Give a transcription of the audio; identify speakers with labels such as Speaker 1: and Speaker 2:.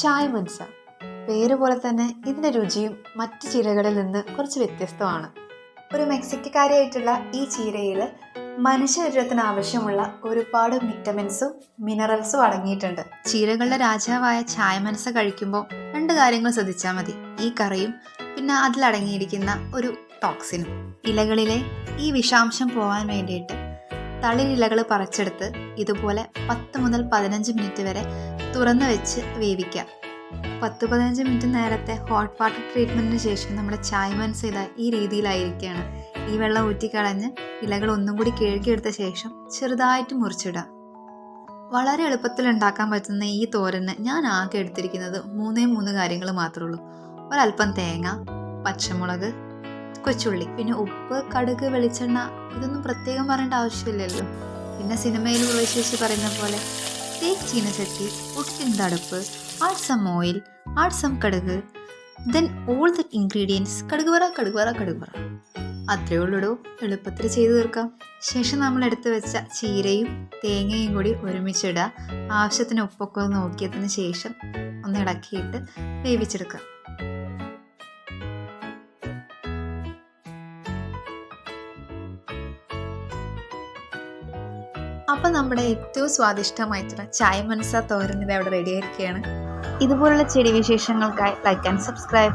Speaker 1: ചായ മൻസ പേര് പോലെ തന്നെ ഇതിന്റെ രുചിയും മറ്റ് ചീരകളിൽ നിന്ന് കുറച്ച് വ്യത്യസ്തമാണ്. ഒരു മെക്സിക്കക്കാരിയായിട്ടുള്ള ഈ ചീരയിൽ മനുഷ്യ ശരീരത്തിന് ആവശ്യമുള്ള ഒരുപാട് വിറ്റമിൻസും മിനറൽസും അടങ്ങിയിട്ടുണ്ട്. ചീരകളുടെ രാജാവായ ചായ മനസ്സ കഴിക്കുമ്പോൾ രണ്ട് കാര്യങ്ങൾ ശ്രദ്ധിച്ചാൽ മതി. ഈ കറിയും പിന്നെ അതിലടങ്ങിയിരിക്കുന്ന ഒരു ടോക്സിനും. ഇലകളിലെ ഈ വിഷാംശം പോകാൻ വേണ്ടിയിട്ട് തളിരിലകൾ പറിച്ചെടുത്ത് ഇതുപോലെ പത്ത് മുതൽ പതിനഞ്ച് മിനിറ്റ് വരെ തുറന്ന് വെച്ച് വേവിക്കാം. പത്ത് പതിനഞ്ച് മിനിറ്റ് നേരത്തെ ഹോട്ട് വാട്ടർ ട്രീറ്റ്മെന്റിന് ശേഷം നമ്മുടെ ചായ ചെയ്ത ഈ രീതിയിലായിരിക്കുകയാണ് ഈ വെള്ളം ഊറ്റിക്കളഞ്ഞ് ഇലകൾ ഒന്നും കൂടി കിഴക്കിയെടുത്ത ശേഷം ചെറുതായിട്ട് മുറിച്ചിടാം. വളരെ എളുപ്പത്തിൽ ഉണ്ടാക്കാൻ പറ്റുന്ന ഈ തോരന് ഞാൻ ആകെ എടുത്തിരിക്കുന്നത് മൂന്നേ മൂന്ന് കാര്യങ്ങൾ മാത്രമേ ഉള്ളൂ. ഒരല്പം തേങ്ങ പച്ചമുളക് കൊച്ചുള്ളി പിന്നെ ഉപ്പ് കടുക് വെളിച്ചെണ്ണ ഇതൊന്നും പ്രത്യേകം പറയേണ്ട ആവശ്യമില്ലല്ലോ. പിന്നെ സിനിമയിൽ വിശേഷിച്ച് പറയുന്ന പോലെ ഉട്ടിൻ തടുപ്പ് add some oil add some then all the ingredients കടുക് വറ കടുക് വറ കടുക് വറ അത്രയേ ഉള്ളൂ എളുപ്പത്തിൽ ചെയ്തു തീർക്കാം. ശേഷം നമ്മൾ എടുത്തു വെച്ച ചീരയും തേങ്ങയും കൂടി ഒരുമിച്ചിടുക ആവശ്യത്തിന് ഉപ്പൊക്കെ നോക്കിയതിന് ശേഷം ഒന്ന് ഇളക്കിയിട്ട് വേവിച്ചെടുക്കുക അപ്പം നമ്മുടെ ഏറ്റവും സ്വാദിഷ്ടമായിട്ടുള്ള ചായ മനസ്സ തോരൻ ഇത് അവിടെ റെഡി ആയിരിക്കുകയാണ്. ഇതുപോലുള്ള ചെടി വിശേഷങ്ങൾക്കായി ലൈക്ക് ആൻഡ് സബ്സ്ക്രൈബ്